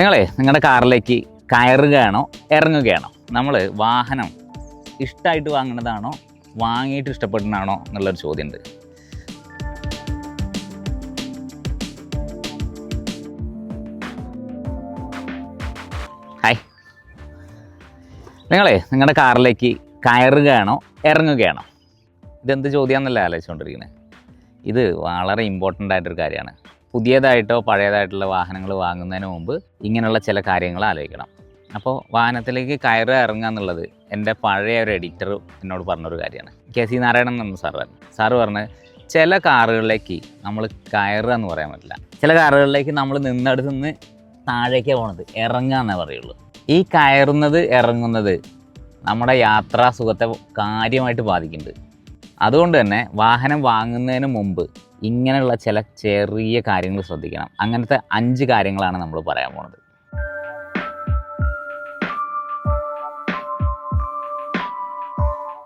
നിങ്ങളെ നിങ്ങളുടെ കാറിലേക്ക് കയറുകയാണോ ഇറങ്ങുകയാണോ? നമ്മൾ വാഹനം ഇഷ്ടമായിട്ട് വാങ്ങുന്നതാണോ വാങ്ങിയിട്ട് ഇഷ്ടപ്പെടുന്നതാണോ എന്നുള്ളൊരു ചോദ്യമുണ്ട് ഹായ് നിങ്ങളെ നിങ്ങളുടെ കാറിലേക്ക് കയറുകയാണോ ഇറങ്ങുകയാണോ? ഇതെന്ത് ചോദ്യമാണെന്നല്ലേ ആലോചിച്ചുകൊണ്ടിരിക്കുന്നത് ഇത് വളരെ ഇമ്പോർട്ടന്റ് ആയിട്ടൊരു കാര്യമാണ്. പുതിയതായിട്ടോ പഴയതായിട്ടുള്ള വാഹനങ്ങൾ വാങ്ങുന്നതിന് മുമ്പ് ഇങ്ങനെയുള്ള ചില കാര്യങ്ങൾ ആലോചിക്കണം. അപ്പോൾ വാഹനത്തിലേക്ക് കയറുക ഇറങ്ങുക എന്നുള്ളത് എന്റെ പഴയ ഒരു എഡിറ്റർ എന്നോട് പറഞ്ഞൊരു കാര്യമാണ്. കെ സി നാരായണൻ എന്ന സാർ പറഞ്ഞു. സാറ് പറഞ്ഞ് ചില കാറുകളിലേക്ക് നമ്മൾ കയറുക എന്ന് പറയാൻ പറ്റില്ല. ചില കാറുകളിലേക്ക് നമ്മൾ നിന്നടുത്ത് നിന്ന് താഴേക്ക് പോണത്. ഇറങ്ങുക എന്നേ പറയുള്ളൂ. ഈ കയറുന്നത് ഇറങ്ങുന്നത് നമ്മുടെ യാത്രാസുഖത്തെ കാര്യമായിട്ട് ബാധിക്കുന്നുണ്ട്. അതുകൊണ്ട് തന്നെ വാഹനം വാങ്ങുന്നതിന് മുമ്പ് ഇങ്ങനെയുള്ള ചില ചെറിയ കാര്യങ്ങൾ ശ്രദ്ധിക്കണം. അങ്ങനത്തെ അഞ്ച് കാര്യങ്ങളാണ് നമ്മൾ പറയാൻ പോണത്.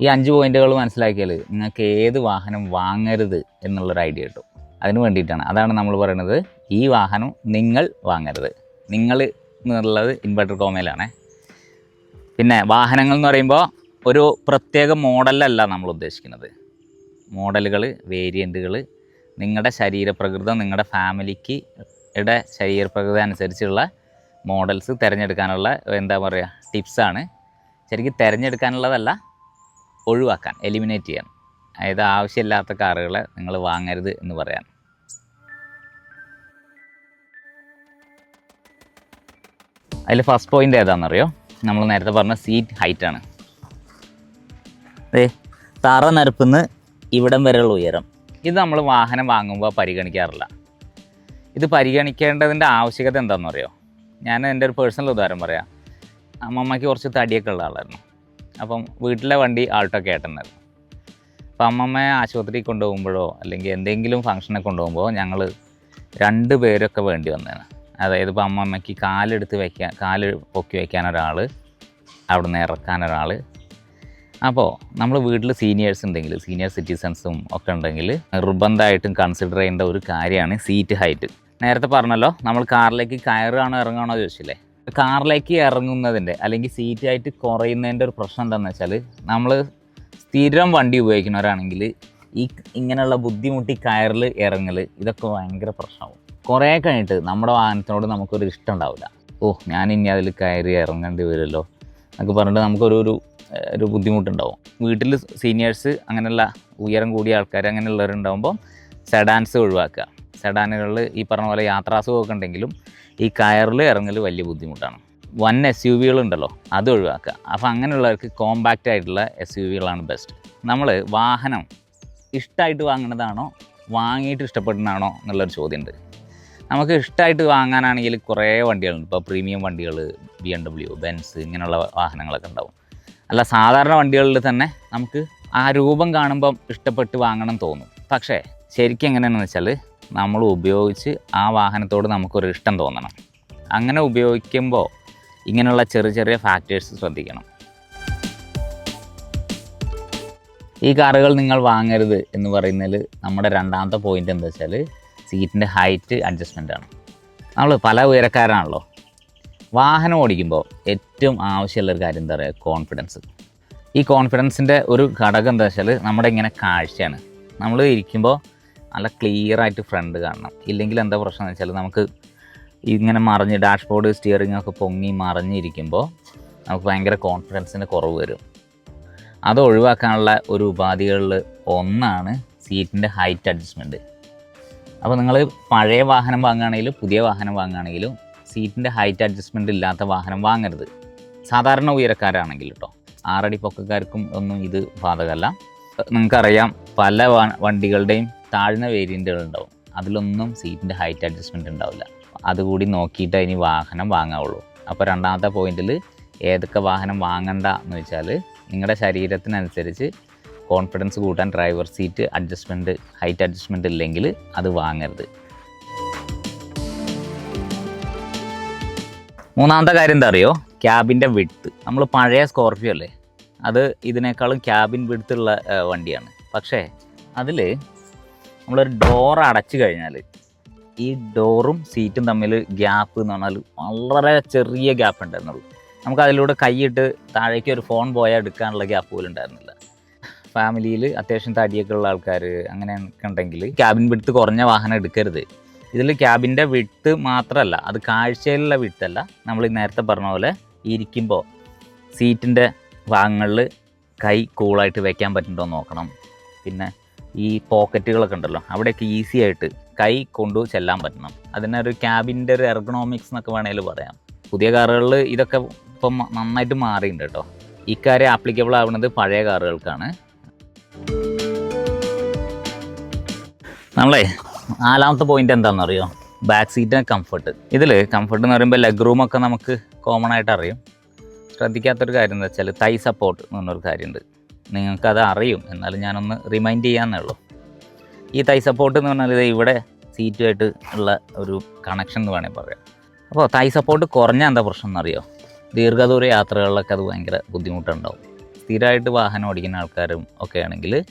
ഈ അഞ്ച് പോയിന്റുകൾ മനസ്സിലാക്കിയാൽ നിങ്ങൾക്ക് ഏത് വാഹനം വാങ്ങരുത് എന്നുള്ളൊരു ഐഡിയ കിട്ടും. അതിന് വേണ്ടിയിട്ടാണ്. അതാണ് നമ്മൾ പറയുന്നത് ഈ വാഹനം നിങ്ങൾ വാങ്ങരുത്. നിങ്ങൾ എന്നുള്ളത് ഇൻവെർട്ടർ കോമയിലാണ്. പിന്നെ വാഹനങ്ങൾ എന്ന് പറയുമ്പോൾ ഒരു പ്രത്യേക മോഡലല്ല നമ്മൾ ഉദ്ദേശിക്കുന്നത്. മോഡലുകൾ വേരിയന്റുകൾ നിങ്ങളുടെ ശരീരപ്രകൃതം നിങ്ങളുടെ ഫാമിലിക്ക് യുടെ ശരീരപ്രകൃതി അനുസരിച്ചുള്ള മോഡൽസ് തിരഞ്ഞെടുക്കാനുള്ള എന്താ പറയുക ടിപ്സാണ്. ശരിക്കും തിരഞ്ഞെടുക്കാനുള്ളതല്ല ഒഴിവാക്കാൻ എലിമിനേറ്റ് ചെയ്യാൻ. അതായത് ആവശ്യമില്ലാത്ത കാറുകളെ നിങ്ങൾ വാങ്ങരുത് എന്ന് പറയാൻ. അതിൽ ഫസ്റ്റ് പോയിന്റ് ഏതാണെന്നറിയോ നമ്മൾ നേരത്തെ പറഞ്ഞ സീറ്റ് ഹൈറ്റ് ആണ്. ദേ തറ നിന്ന് ഇവിടം വരെയുള്ള ഉയരം. ഇത് നമ്മൾ വാഹനം വാങ്ങുമ്പോൾ പരിഗണിക്കാറില്ല. ഇത് പരിഗണിക്കേണ്ടതിന്റെ ആവശ്യകത എന്താണെന്ന് അറിയോ ഞാൻ എന്റെ ഒരു പേഴ്സണൽ ഉദാഹരണം പറയാം. അമ്മമ്മയ്ക്ക് കുറച്ച് തടിയൊക്കെ ഉള്ള ആളായിരുന്നു. അപ്പം വീട്ടിലെ വണ്ടി ആൾട്ടൊക്കെ ആയിട്ടുണ്ടായിരുന്നു അപ്പം അമ്മമ്മയെ ആശുപത്രിയിൽ കൊണ്ടുപോകുമ്പോഴോ അല്ലെങ്കിൽ എന്തെങ്കിലും ഫംഗ്ഷനൊക്കെ കൊണ്ടുപോകുമ്പോൾ ഞങ്ങൾ രണ്ട് പേരൊക്കെ വേണ്ടി വന്നതാണ് അതായത് ഇപ്പോൾ അമ്മമ്മയ്ക്ക് കാലെടുത്ത് വയ്ക്കാൻ കാൽ പൊക്കി വയ്ക്കാൻ ഒരാൾ അവിടെ നിന്ന് ഇറക്കാൻ ഒരാൾ അപ്പോൾ നമ്മൾ വീട്ടിൽ സീനിയേഴ്സ് ഉണ്ടെങ്കിൽ സീനിയർ സിറ്റിസൺസും ഒക്കെ ഉണ്ടെങ്കിൽ നിർബന്ധമായിട്ടും കൺസിഡർ ചെയ്യേണ്ട ഒരു കാര്യമാണ് സീറ്റ് ഹൈറ്റ് നേരത്തെ പറഞ്ഞല്ലോ നമ്മൾ കാറിലേക്ക് കയറുകയാണോ ഇറങ്ങുകയാണോ ചോദിച്ചില്ലേ? കാറിലേക്ക് ഇറങ്ങുന്നതിന്റെ അല്ലെങ്കിൽ സീറ്റ് ഹൈറ്റ് കുറയുന്നതിന്റെ ഒരു പ്രശ്നം എന്താണെന്ന് വെച്ചാൽ നമ്മൾ സ്ഥിരം വണ്ടി ഉപയോഗിക്കുന്നവരാണെങ്കിൽ ഈ ഇങ്ങനെയുള്ള ബുദ്ധിമുട്ടി കയറിൽ ഇറങ്ങൽ ഇതൊക്കെ ഭയങ്കര പ്രശ്നമാവും. കുറേ കഴിഞ്ഞിട്ട് നമ്മുടെ വാഹനത്തിനോട് നമുക്കൊരു ഇഷ്ടം ഉണ്ടാവില്ല. ഓ ഞാൻ ഇനി അതിൽ കയറി ഇറങ്ങേണ്ടി വരുമല്ലോ എന്നൊക്കെ പറഞ്ഞിട്ട് നമുക്കൊരു ഒരു ഒരു ബുദ്ധിമുട്ടുണ്ടാവും. വീട്ടിൽ സീനിയേഴ്സ് അങ്ങനെയുള്ള ഉയരം കൂടിയ ആൾക്കാർ അങ്ങനെയുള്ളവരുണ്ടാകുമ്പോൾ സെഡാൻസ് ഒഴിവാക്കുക. സെഡാനുകളിൽ ഈ പറഞ്ഞ പോലെ യാത്രാസുഖമൊക്കെ ഉണ്ടെങ്കിലും ഈ കയറിൽ ഇറങ്ങൽ വലിയ ബുദ്ധിമുട്ടാണ്. വൻ എസ് യു വികളുണ്ടല്ലോ അത് ഒഴിവാക്കുക. അപ്പോൾ അങ്ങനെയുള്ളവർക്ക് കോമ്പാക്റ്റ് ആയിട്ടുള്ള എസ് യു വികളാണ് ബെസ്റ്റ് നമ്മൾ വാഹനം ഇഷ്ടമായിട്ട് വാങ്ങുന്നതാണോ വാങ്ങിയിട്ട് ഇഷ്ടപ്പെടുന്നതാണോ എന്നുള്ളൊരു ചോദ്യമുണ്ട് നമുക്ക് ഇഷ്ടമായിട്ട് വാങ്ങാനാണെങ്കിൽ കുറേ വണ്ടികളുണ്ട്. ഇപ്പോൾ പ്രീമിയം വണ്ടികൾ ബി എം ഡബ്ല്യു ബെൻസ് ഇങ്ങനെയുള്ള വാഹനങ്ങളൊക്കെ ഉണ്ടാവും. അല്ല സാധാരണ വണ്ടികളിൽ തന്നെ നമുക്ക് ആ രൂപം കാണുമ്പം ഇഷ്ടപ്പെട്ട് വാങ്ങണം തോന്നും. പക്ഷേ ശരിക്കും എങ്ങനെയാണെന്ന് വെച്ചാൽ നമ്മൾ ഉപയോഗിച്ച് ആ വാഹനത്തോട് നമുക്കൊരു ഇഷ്ടം തോന്നണം. അങ്ങനെ ഉപയോഗിക്കുമ്പോൾ ഇങ്ങനെയുള്ള ചെറിയ ചെറിയ ഫാക്ടേഴ്സ് ശ്രദ്ധിക്കണം. ഈ കാറുകൾ നിങ്ങൾ വാങ്ങരുത് എന്ന് പറയുന്നതിൽ നമ്മുടെ രണ്ടാമത്തെ പോയിന്റ് എന്താ വെച്ചാൽ സീറ്റിന്റെ ഹൈറ്റ് അഡ്ജസ്റ്റ്മെന്റ് ആണ്. നമ്മൾ പല ഉയരക്കാരാണല്ലോ വാഹനം ഓടിക്കുമ്പോൾ ഏറ്റവും ആവശ്യമുള്ള ഒരു കാര്യം എന്താ പറയുക? കോൺഫിഡൻസ് ഈ കോൺഫിഡൻസിന്റെ ഒരു ഘടകം എന്താ വെച്ചാൽ നമ്മുടെ ഇങ്ങനെ കാഴ്ചയാണ്. നമ്മൾ ഇരിക്കുമ്പോൾ നല്ല ക്ലിയർ ആയിട്ട് ഫ്രണ്ട് കാണണം. ഇല്ലെങ്കിൽ എന്താ പ്രശ്നം എന്ന് വെച്ചാൽ നമുക്ക് ഇങ്ങനെ മറിഞ്ഞ് ഡാഷ്ബോർഡ് സ്റ്റിയറിംഗ് ഒക്കെ പൊങ്ങി മറിഞ്ഞിരിക്കുമ്പോൾ നമുക്ക് ഭയങ്കര കോൺഫിഡൻസിന്റെ കുറവ് വരും. അത് ഒഴിവാക്കാനുള്ള ഒരു ഉപാധികളിൽ ഒന്നാണ് സീറ്റിന്റെ ഹൈറ്റ് അഡ്ജസ്റ്റ്മെന്റ് അപ്പോൾ നിങ്ങൾ പഴയ വാഹനം വാങ്ങുകയാണെങ്കിലും പുതിയ വാഹനം വാങ്ങുകയാണെങ്കിലും സീറ്റിന്റെ ഹൈറ്റ് അഡ്ജസ്റ്റ്മെന്റ് ഇല്ലാത്ത വാഹനം വാങ്ങരുത്. സാധാരണ ഉയരക്കാരാണെങ്കിൽ കേട്ടോ ആറടി പൊക്കക്കാർക്കും ഒന്നും ഇത് ബാധകമല്ല. നിങ്ങൾക്കറിയാം പല വണ്ടികളുടെയും താഴ്ന്ന വേരിയന്റുകൾ ഉണ്ടാവും. അതിലൊന്നും സീറ്റിന്റെ ഹൈറ്റ് അഡ്ജസ്റ്റ്മെന്റ് ഉണ്ടാവില്ല. അതുകൂടി നോക്കിയിട്ട് ഇനി വാഹനം വാങ്ങാവുള്ളൂ. അപ്പോൾ രണ്ടാമത്തെ പോയിന്റിൽ ഏതൊക്കെ വാഹനം വാങ്ങണ്ട എന്ന് വെച്ചാൽ നിങ്ങളുടെ ശരീരത്തിനനുസരിച്ച് കോൺഫിഡൻസ് കൂട്ടാൻ driver seat adjustment height adjustment ഇല്ലെങ്കിൽ അത് വാങ്ങരുത്. മൂന്നാമത്തെ കാര്യം എന്താ അറിയോ? ക്യാബിന്റെ വിടുത്ത് നമ്മൾ പഴയ സ്കോർപ്പിയോ അല്ലേ? അത് ഇതിനേക്കാളും ക്യാബിൻ വിടുത്തുള്ള വണ്ടിയാണ്. പക്ഷേ അതിൽ നമ്മളൊരു ഡോർ അടച്ചു കഴിഞ്ഞാൽ ഈ ഡോറും സീറ്റും തമ്മിൽ ഗ്യാപ്പ് എന്ന് പറഞ്ഞാൽ വളരെ ചെറിയ ഗ്യാപ്പ് ഉണ്ടായിരുന്നുള്ളൂ. നമുക്ക് അതിലൂടെ കൈയിട്ട് താഴേക്ക് ഒരു ഫോൺ പോയാൽ എടുക്കാനുള്ള ഗ്യാപ്പ് പോലും ഉണ്ടായിരുന്നില്ല. ഫാമിലിയിൽ അത്യാവശ്യം തടിയൊക്കെ ഉള്ള ആൾക്കാർ അങ്ങനെയൊക്കെ ഉണ്ടെങ്കിൽ ക്യാബിൻ വിടുത്ത് കുറഞ്ഞ വാഹനം എടുക്കരുത്. ഇതിൽ ക്യാബിന്റെ വിട്ട് മാത്രമല്ല അത് കാഴ്ചയിലുള്ള വിട്ടല്ല. നമ്മൾ നേരത്തെ പറഞ്ഞ പോലെ ഇരിക്കുമ്പോൾ സീറ്റിന്റെ ഭാഗങ്ങളിൽ കൈ കൂളായിട്ട് വെക്കാൻ പറ്റുന്നുണ്ടോ നോക്കണം. പിന്നെ ഈ പോക്കറ്റുകളൊക്കെ ഉണ്ടല്ലോ അവിടെയൊക്കെ ഈസി ആയിട്ട് കൈ കൊണ്ടു ചെല്ലാൻ പറ്റണം. അതിനൊരു ക്യാബിന്റെ ഒരു എർഗണോമിക്സ് എന്നൊക്കെ വേണമെങ്കിൽ പറയാം. പുതിയ കാറുകളിൽ ഇതൊക്കെ ഇപ്പം നന്നായിട്ട് മാറിയിട്ടുണ്ട് കേട്ടോ. ഇക്കാര്യം ആപ്ലിക്കബിൾ ആവുന്നത് പഴയ കാറുകൾക്കാണ്. നമ്മളെ നാലാമത്തെ പോയിന്റ് എന്താണെന്ന് അറിയോ ബാക്ക് സീറ്റിന് കംഫർട്ട് ഇതിൽ കംഫർട്ട് എന്ന് പറയുമ്പോൾ ലെഗ് റൂമൊക്കെ നമുക്ക് കോമൺ ആയിട്ട് അറിയും. ശ്രദ്ധിക്കാത്തൊരു കാര്യം എന്താ വെച്ചാൽ തൈ സപ്പോർട്ട് എന്ന് പറഞ്ഞൊരു കാര്യമുണ്ട് നിങ്ങൾക്കത് അറിയും. എന്നാലും ഞാനൊന്ന് റിമൈൻഡ് ചെയ്യാന്നേ ഉള്ളൂ. ഈ തൈ സപ്പോർട്ട് എന്ന് പറഞ്ഞാൽ ഇത് ഇവിടെ സീറ്റുമായിട്ട് ഉള്ള ഒരു കണക്ഷൻ എന്ന് വേണമെങ്കിൽ പറയാം. അപ്പോൾ തൈ സപ്പോർട്ട് കുറഞ്ഞാൽ എന്താ പ്രശ്നം എന്നറിയോ? ദീർഘദൂര യാത്രകളിലൊക്കെ അത് ഭയങ്കര ബുദ്ധിമുട്ടുണ്ടാവും. സ്ഥിരമായിട്ട് വാഹനം ഓടിക്കുന്ന ആൾക്കാരും ഒക്കെ ആണെങ്കിൽ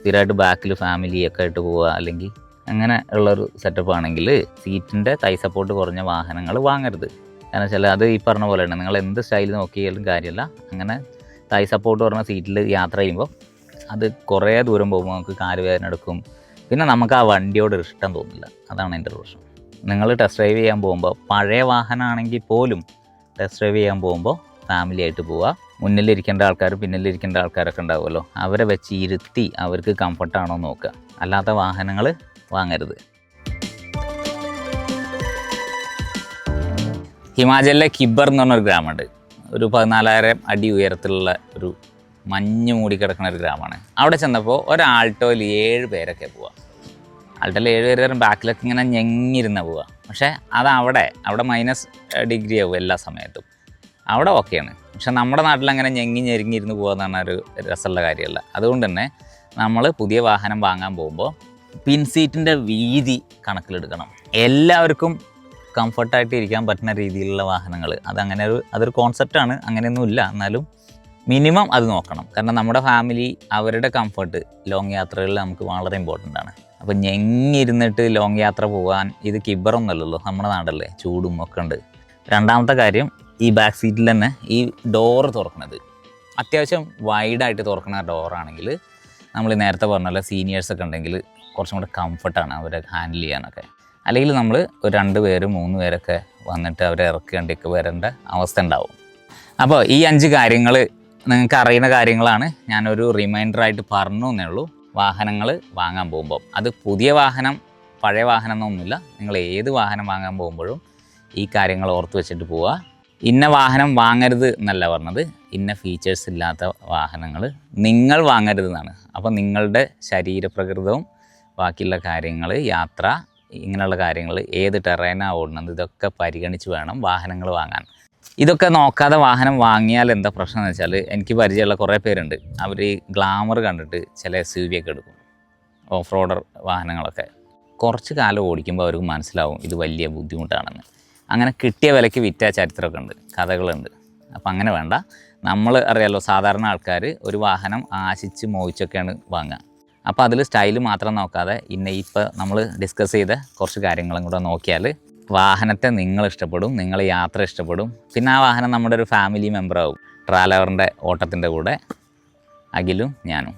സ്ഥിരമായിട്ട് ബാക്കിൽ ഫാമിലിയൊക്കെ ആയിട്ട് പോവുക അല്ലെങ്കിൽ അങ്ങനെ ഉള്ളൊരു സെറ്റപ്പ് ആണെങ്കിൽ സീറ്റിന്റെ തൈ സപ്പോർട്ട് കുറഞ്ഞ വാഹനങ്ങൾ വാങ്ങരുത്. കാരണം വെച്ചാൽ അത് ഈ പറഞ്ഞ പോലെയാണ് നിങ്ങൾ എന്ത് സ്റ്റൈൽ നോക്കിയാലും കാര്യമല്ല. അങ്ങനെ തൈ സപ്പോർട്ട് പറഞ്ഞ സീറ്റിൽ യാത്ര ചെയ്യുമ്പോൾ അത് കുറേ ദൂരം പോകുമ്പോൾ നമുക്ക് കാൽ വേദന എടുക്കും. പിന്നെ നമുക്ക് ആ വണ്ടിയോട് ഇഷ്ടം തോന്നില്ല. അതാണ് എന്റെ പ്രശ്നം. നിങ്ങൾ ടെസ്റ്റ് ഡ്രൈവ് ചെയ്യാൻ പോകുമ്പോൾ പഴയ വാഹനമാണെങ്കിൽ പോലും ടെസ്റ്റ് ഡ്രൈവ് ചെയ്യാൻ പോകുമ്പോൾ ഫാമിലി ആയിട്ട് പോവുക. മുന്നിലിരിക്കേണ്ട ആൾക്കാർ പിന്നിലിരിക്കേണ്ട ആൾക്കാരൊക്കെ ഉണ്ടാവുമല്ലോ. അവരെ വെച്ച് ഇരുത്തി അവർക്ക് കംഫർട്ടാണോ നോക്കുക. അല്ലാത്ത വാഹനങ്ങൾ വാങ്ങരുത്. ഹിമാചലിലെ കിബർ എന്ന് പറഞ്ഞൊരു ഗ്രാമമുണ്ട്. ഒരു പതിനാലായിരം അടി ഉയരത്തിലുള്ള ഒരു മഞ്ഞ് മൂടിക്കിടക്കുന്ന ഒരു ഗ്രാമമാണ്. അവിടെ ചെന്നപ്പോൾ ഒരാൾട്ടോയിൽ ഏഴ് പേരൊക്കെ പോവാം. ആൾട്ടോയിൽ ഏഴ് പേര് വരും ബാക്കിലൊക്കെ ഇങ്ങനെ ഞെങ്ങിരുന്ന പോവുക പക്ഷേ അത് അവിടെ അവിടെ മൈനസ് ഡിഗ്രി ആവും എല്ലാ സമയത്തും. അവിടെ ഓക്കെയാണ് പക്ഷെ നമ്മുടെ നാട്ടിൽ അങ്ങനെ ഞെങ്ങി ഞെരുങ്ങിയിരുന്ന് എന്ന് ഒരു രസമുള്ള കാര്യമല്ല. അതുകൊണ്ട് തന്നെ നമ്മൾ പുതിയ വാഹനം വാങ്ങാൻ പോകുമ്പോൾ പിൻ സീറ്റിന്റെ വീതി കണക്കിലെടുക്കണം. എല്ലാവർക്കും കംഫർട്ടായിട്ട് ഇരിക്കാൻ പറ്റുന്ന രീതിയിലുള്ള വാഹനങ്ങൾ. അതങ്ങനെ ഒരു അതൊരു കോൺസെപ്റ്റാണ് അങ്ങനെയൊന്നുമില്ല. എന്നാലും മിനിമം അത് നോക്കണം. കാരണം നമ്മുടെ ഫാമിലി അവരുടെ കംഫർട്ട് ലോങ് യാത്രകളിൽ നമുക്ക് വളരെ ഇമ്പോർട്ടന്റ് ആണ്. അപ്പോൾ ഞെങ്ങിരുന്നിട്ട് ലോങ് യാത്ര പോകാൻ ഇത് കിബറൊന്നുമല്ലല്ലോ നമ്മുടെ നാടല്ലേ. ചൂടും ഒക്കെ ഉണ്ട്. രണ്ടാമത്തെ കാര്യം ഈ ബാക്ക് സീറ്റിൽ തന്നെ ഈ ഡോറ് തുറക്കുന്നത് അത്യാവശ്യം വൈഡായിട്ട് തുറക്കുന്ന ഡോറാണെങ്കിൽ നമ്മൾ നേരത്തെ പറഞ്ഞ പോലെ സീനിയേഴ്സൊക്കെ ഉണ്ടെങ്കിൽ കുറച്ചും കൂടെ കംഫർട്ടാണ് അവരെ ഹാൻഡിൽ ചെയ്യാനൊക്കെ. അല്ലെങ്കിൽ നമ്മൾ ഒരു രണ്ട് പേര് മൂന്ന് പേരൊക്കെ വന്നിട്ട് അവരെ ഇറക്കേണ്ടിയൊക്കെ വരേണ്ട അവസ്ഥ ഉണ്ടാവും. അപ്പോൾ ഈ അഞ്ച് കാര്യങ്ങൾ നിങ്ങൾക്ക് അറിയുന്ന കാര്യങ്ങളാണ്. ഞാനൊരു റിമൈൻഡറായിട്ട് പറഞ്ഞു എന്നേ ഉള്ളൂ. വാഹനങ്ങൾ വാങ്ങാൻ പോകുമ്പോൾ. അത് പുതിയ വാഹനം പഴയ വാഹനം എന്നൊന്നുമില്ല നിങ്ങൾ ഏത് വാഹനം വാങ്ങാൻ പോകുമ്പോഴും ഈ കാര്യങ്ങൾ ഓർത്ത് വെച്ചിട്ട് പോവുക. ഇന്ന വാഹനം വാങ്ങരുത് എന്നല്ല പറഞ്ഞത്. ഇന്ന ഫീച്ചേഴ്സ് ഇല്ലാത്ത വാഹനങ്ങൾ നിങ്ങൾ വാങ്ങരുത് എന്നാണ് അപ്പോൾ നിങ്ങളുടെ ശരീരപ്രകൃതവും ബാക്കിയുള്ള കാര്യങ്ങൾ യാത്ര ഇങ്ങനെയുള്ള കാര്യങ്ങൾ ഏത് ടെറൈനാണ് ഓടുന്നത് ഇതൊക്കെ പരിഗണിച്ച് വേണം വാഹനങ്ങൾ വാങ്ങാൻ. ഇതൊക്കെ നോക്കാതെ വാഹനം വാങ്ങിയാൽ എന്താ പ്രശ്നം എന്ന് വെച്ചാൽ എനിക്ക് പരിചയമുള്ള കുറേ പേരുണ്ട്. അവർ ഈ ഗ്ലാമർ കണ്ടിട്ട് ചില എസ് യു വി ഒക്കെ എടുക്കും. ഓഫ് റോഡർ വാഹനങ്ങളൊക്കെ. കുറച്ച് കാലം ഓടിക്കുമ്പോൾ അവർക്ക് മനസ്സിലാവും ഇത് വലിയ ബുദ്ധിമുട്ടാണെന്ന്. അങ്ങനെ കിട്ടിയ വിലയ്ക്ക് വിറ്റ ചരിത്രമൊക്കെ ഉണ്ട് കഥകളുണ്ട്. അപ്പം അങ്ങനെ വേണ്ട. നമ്മൾ അറിയാലോ സാധാരണ ആൾക്കാർ ഒരു വാഹനം ആശിച്ച് മോഹിച്ചൊക്കെയാണ് വാങ്ങുക. അപ്പോൾ അതിൽ സ്റ്റൈൽ മാത്രം നോക്കാതെ ഇന്ന ഇപ്പോൾ നമ്മൾ ഡിസ്കസ് ചെയ്ത കുറച്ച് കാര്യങ്ങളും കൂടെ നോക്കിയാൽ വാഹനത്തെ നിങ്ങൾ ഇഷ്ടപ്പെടും നിങ്ങൾ യാത്ര ഇഷ്ടപ്പെടും. പിന്നെ ആ വാഹനം നമ്മുടെ ഒരു ഫാമിലി മെമ്പറാവും ട്രാലവറിന്റെ ഓട്ടത്തിന്റെ കൂടെ അഖിലും ഞാനും.